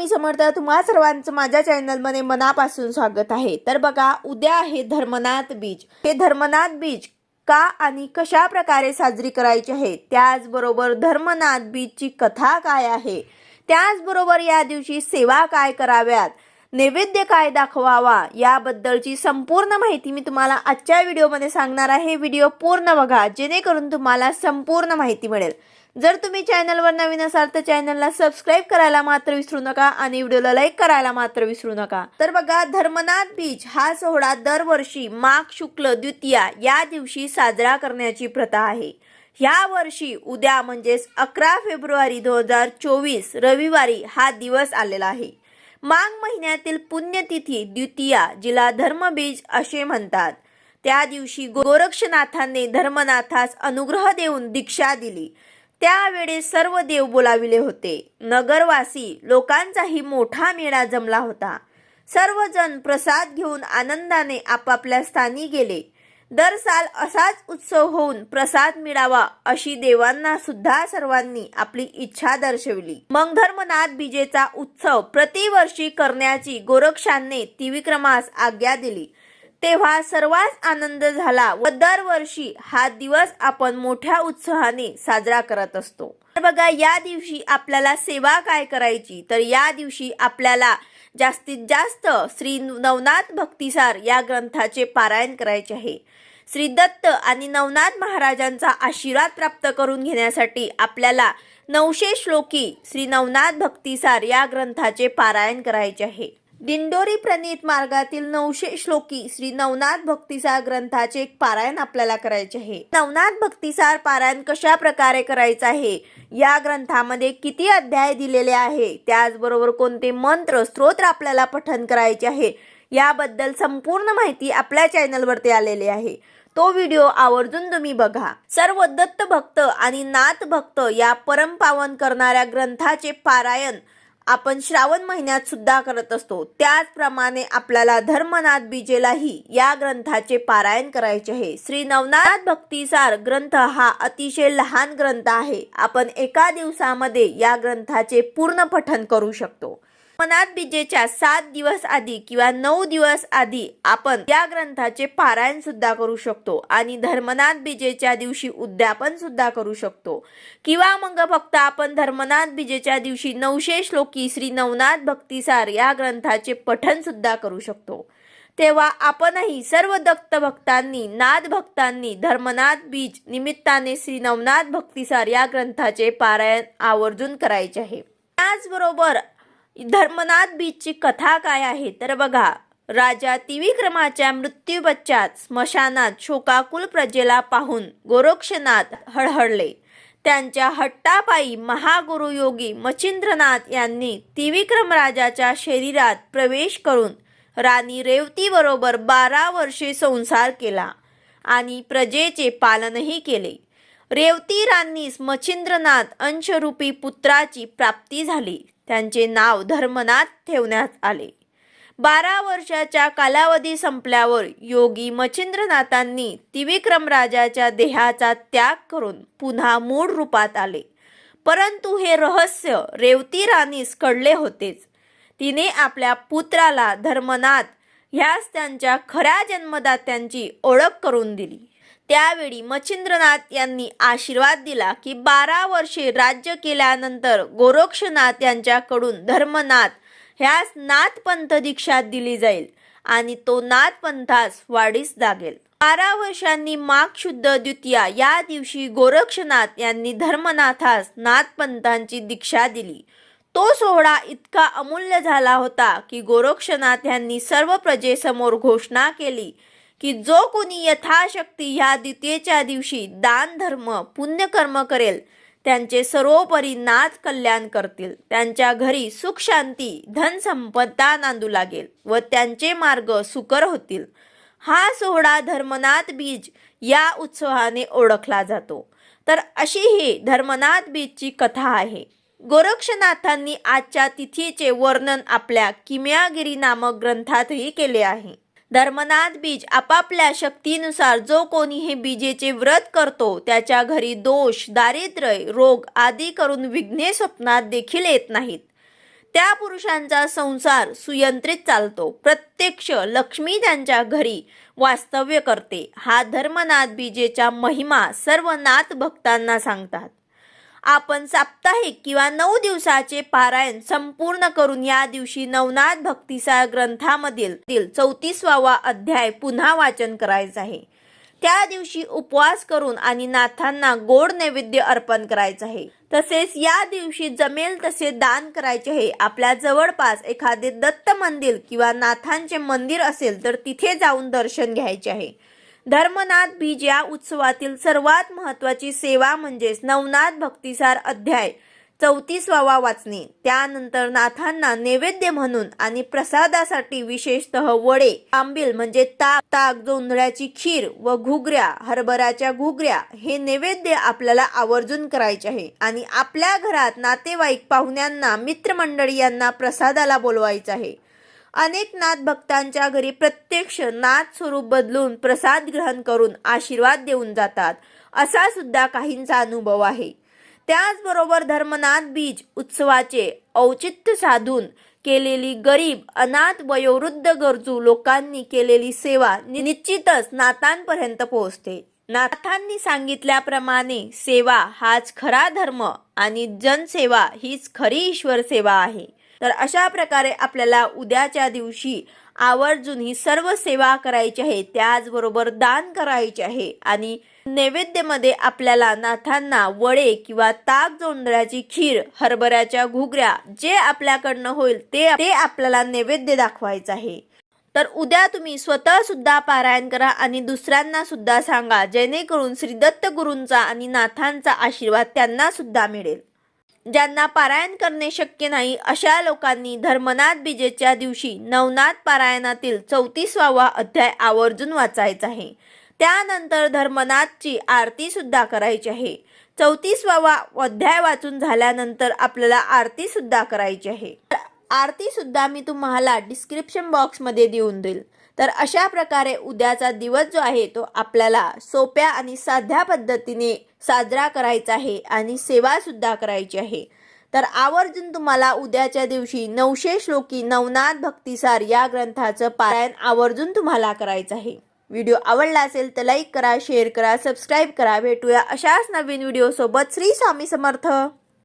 स्वामी समर्थ तुम्हा सर्वांचं माझ्या चॅनलमध्ये मनापासून स्वागत आहे. तर बघा उद्या आहे धर्मनाथ बीज. हे धर्मनाथ बीज का आणि कशा प्रकारे साजरी करायची आहे? त्याचबरोबर धर्मनाथ बीजची कथा काय आहे? त्याचबरोबर या दिवशी सेवा काय कराव्यात? नैवेद्य काय दाखवावा? याबद्दलची संपूर्ण माहिती मी तुम्हाला आजच्या व्हिडिओमध्ये सांगणार आहे. व्हिडिओ पूर्ण बघा जेणेकरून तुम्हाला संपूर्ण माहिती मिळेल. जर तुम्ही चॅनलवर नवीन असाल तर चॅनलला सबस्क्राईब करायला मात्र विसरू नका आणि व्हिडिओला लाईक करायला मात्र विसरू नका. तर बघा धर्मनाथ बीच हा सोहळा दरवर्षी माघ शुक्ल द्वितीया या दिवशी साजरा करण्याची प्रथा आहे. ह्या वर्षी उद्या म्हणजेच अकरा फेब्रुवारी दोन हजार चोवीस रविवारी हा दिवस आलेला आहे. माघ महिन्यातील पुण्यतिथी द्वितीया जिला धर्मबीज असे म्हणतात. त्या दिवशी गोरक्षनाथांनी धर्मनाथास अनुग्रह देऊन दीक्षा दिली. त्यावेळी सर्व देव बोलाविले होते. नगरवासी लोकांचाही मोठा मेळा जमला होता. सर्वजण प्रसाद घेऊन आनंदाने आपापल्या स्थानी गेले. दर साल असाच उत्सव होऊन प्रसाद मिळावा अशी देवांना सुद्धा सर्वांनी आपली इच्छा दर्शवली. मग धर्मनाथ बीजेचा उत्सव प्रतिवर्षी करण्याची गोरक्षांनी त्रिविक्रमास आज्ञा दिली. तेव्हा सर्वात आनंद झाला व दरवर्षी हा दिवस आपण मोठ्या उत्साहाने साजरा करत असतो. तर बघा या दिवशी आपल्याला सेवा काय करायची? तर या दिवशी आपल्याला जास्तीत जास्त श्री नवनाथ भक्तिसार या ग्रंथाचे पारायण करायचे आहे. श्री दत्त आणि नवनाथ महाराजांचा आशीर्वाद प्राप्त करून घेण्यासाठी आपल्याला नऊशे श्लोकी श्री नवनाथ भक्तिसार या ग्रंथाचे पारायण करायचे आहे. दिंडोरी प्रणीत मार्गातील नऊशे श्लोकी श्री नवनाथ भक्तिसार ग्रंथाचे एक पारायण आपल्याला करायचे आहे. नवनाथ भक्तिसार पारायण कशा प्रकारे करायचं आहे? या ग्रंथामध्ये किती अध्याय दिलेले आहे? त्याचबरोबर कोणते मंत्र स्तोत्र आपल्याला पठन करायचे आहे? याबद्दल संपूर्ण माहिती आपल्या चॅनलवरती आलेली आहे. तो व्हिडिओ आवर्जून तुम्ही बघा. सर्व दत्त भक्त आणि नाथ भक्त या परमपावन करणाऱ्या ग्रंथाचे पारायण आपण श्रावण महिन्यात सुद्धा करत असतो. त्याचप्रमाणे आपल्याला धर्मनाथ बीजेलाही या ग्रंथाचे पारायण करायचे आहे. श्री नवनाथ भक्तिसार ग्रंथ हा अतिशय लहान ग्रंथ आहे. आपण एका दिवसामध्ये या ग्रंथाचे पूर्ण पठन करू शकतो. धर्मनाथ बीजेच्या सात दिवस आधी किंवा नऊ दिवस आधी आपण या ग्रंथाचे पारायण सुद्धा करू शकतो आणि धर्मनाथ बीजेच्या दिवशी उद्यापन सुद्धा करू शकतो. किंवा मग फक्त आपण धर्मनाथ बीजेच्या दिवशी नऊशे श्लोकी श्री नवनाथ भक्तिसार या ग्रंथाचे पठन सुद्धा करू शकतो. तेव्हा आपणही सर्व दत्त भक्तांनी नाथ भक्तांनी धर्मनाथ बीज निमित्ताने श्री नवनाथ भक्तिसार या ग्रंथाचे पारायण आवर्जून करायचे आहे. त्याचबरोबर धर्मनाथ बीचची कथा काय आहे? तर बघा राजा त्रिविक्रमाच्या मृत्यूबच्चात स्मशानात शोकाकुल प्रजेला पाहून गोरक्षनाथ हळहळले. त्यांच्या हट्टापायी महागुरु योगी मच्छिंद्रनाथ यांनी त्रिविक्रम राजाच्या शरीरात प्रवेश करून राणी रेवतीबरोबर बारा वर्षे संसार केला आणि प्रजेचे पालनही केले. रेवती राणीस मच्छिंद्रनाथ अंशरूपी पुत्राची प्राप्ती झाली. त्यांचे नाव धर्मनाथ ठेवण्यात आले. बारा वर्षाच्या कालावधी संपल्यावर योगी मच्छिंद्रनाथांनी त्रिविक्रम राजाच्या देहाचा त्याग करून पुन्हा मूळ रूपात आले. परंतु हे रहस्य रेवती राणीस कळले होतेच. तिने आपल्या पुत्राला धर्मनाथ ह्यास त्यांच्या खऱ्या जन्मदात्यांची ओळख करून दिली. त्यावेळी मच्छिंद्रनाथ यांनी आशीर्वाद दिला की बारा वर्षे राज्य केल्यानंतर गोरक्षनाथ यांच्याकडून धर्मनाथ ह्यास नाथपंथ दीक्षा दिली जाईल आणि तो नाथपंथास वाढीस लागेल बारा वर्षांनी माघ शुद्ध द्वितीया या दिवशी गोरक्षनाथ यांनी धर्मनाथास नाथपंथांची दीक्षा दिली. तो सोहळा इतका अमूल्य झाला होता की गोरक्षनाथ यांनी सर्व प्रजेसमोर घोषणा केली की जो कोणी यथाशक्ती ह्या द्वितीयेच्या दिवशी दान धर्म पुण्यकर्म करेल त्यांचे सर्वोपरी नाच कल्याण करतील. त्यांच्या घरी सुख शांती नांदू लागेल व त्यांचे मार्ग सुकर होतील. हा सोहळा धर्मनाथ बीज या उत्सवाने ओळखला जातो. तर अशी ही धर्मनाथ बीजची कथा आहे. गोरक्षनाथांनी आजच्या तिथीचे वर्णन आपल्या किमयागिरी नामक ग्रंथातही केले आहे. धर्मनाथ बीज आपापल्या शक्तीनुसार जो कोणी हे बीजेचे व्रत करतो त्याच्या घरी दोष दारिद्र्य रोग आदी करून विघ्ने स्वप्नात देखील येत नाहीत. त्या पुरुषांचा संसार सुयंत्रित चालतो. प्रत्यक्ष लक्ष्मी त्यांच्या घरी वास्तव्य करते. हा धर्मनाथ बीजेचा महिमा सर्व नाथ भक्तांना सांगतात. आपण साप्ताहिक किंवा नऊ दिवसाचे पारायण संपूर्ण करून या दिवशी नवनाथ भक्तिसार ग्रंथामधील चौतीसवावा अध्याय पुन्हा वाचन करायचं आहे. त्या दिवशी उपवास करून आणि नाथांना गोड नैवेद्य अर्पण करायचं आहे. तसेच या दिवशी जमेल तसे दान करायचे आहे. आपल्या जवळपास एखादे दत्त मंदिर किंवा नाथांचे मंदिर असेल तर तिथे जाऊन दर्शन घ्यायचे आहे. धर्मनाथ बीज या उत्सवातील सर्वात महत्वाची सेवा म्हणजेच नवनाथ भक्तिसार अध्याय. चौतीसवावा वाचणे त्यानंतर नाथांना नैवेद्य म्हणून आणि प्रसादासाठी विशेषतः वडे आंबील म्हणजे ताक ताक जोंधळ्याची खीर व घुगऱ्या हरभराच्या घुगऱ्या हे नैवेद्य आपल्याला आवर्जून करायचे आहे. आणि आपल्या घरात नातेवाईक पाहुण्यांना मित्रमंडळी यांना प्रसादाला बोलवायचं आहे. अनेक नाथ भक्तांच्या घरी प्रत्यक्ष नाथ स्वरूप बदलून प्रसाद ग्रहण करून आशीर्वाद देऊन जातात. असा सुद्धा काहींचा अनुभव आहे. त्याचबरोबर धर्मनाथ बीज उत्सवाचे औचित्य साधून केलेली गरीब अनाथ वयोवृद्ध गरजू लोकांनी केलेली सेवा निश्चितच नातांपर्यंत पोहोचते. नाथांनी सांगितल्याप्रमाणे सेवा हाच खरा धर्म आणि जनसेवा हीच खरी ईश्वर सेवा आहे. तर अशा प्रकारे आपल्याला उद्याच्या दिवशी आवर्जून ही सर्व सेवा करायची आहे त्याचबरोबर दान करायचे आहे. आणि नैवेद्यमध्ये आपल्याला नाथांना वडे किंवा ताक जोंधळ्याची खीर हरभऱ्याच्या घुगऱ्या जे आपल्याकडनं होईल ते ते आपल्याला नैवेद्य दाखवायचं आहे. तर उद्या तुम्ही स्वतः सुद्धा पारायण करा आणि दुसऱ्यांना सुद्धा सांगा जेणेकरून श्री दत्त गुरूंचा आणि नाथांचा आशीर्वाद त्यांना सुद्धा मिळेल. ज्यांना पारायण करणे शक्य नाही अशा लोकांनी धर्मनाथ बीजेच्या दिवशी नवनाथ पारायणातील चौतीसवावा अध्याय आवर्जून वाचायचा आहे. त्यानंतर धर्मनाथची आरती सुद्धा करायची आहे. चौतीसवावा अध्याय वाचून झाल्यानंतर आपल्याला आरती सुद्धा करायची आहे. आरती सुद्धा मी तुम्हाला डिस्क्रिप्शन बॉक्समध्ये देऊन देईल. तर अशा प्रकारे उद्याचा दिवस जो आहे तो आपल्याला सोप्या आणि साध्या पद्धतीने साजरा करायचा आहे आणि सेवासुद्धा करायची आहे. तर आवर्जून तुम्हाला उद्याच्या दिवशी नऊशे श्लोकी नवनाथ भक्तिसार या ग्रंथाचं पारायण आवर्जून तुम्हाला करायचं आहे. व्हिडिओ आवडला असेल तर लाईक करा शेअर करा सबस्क्राईब करा. भेटूया अशाच नवीन व्हिडिओसोबत. श्री स्वामी समर्थ.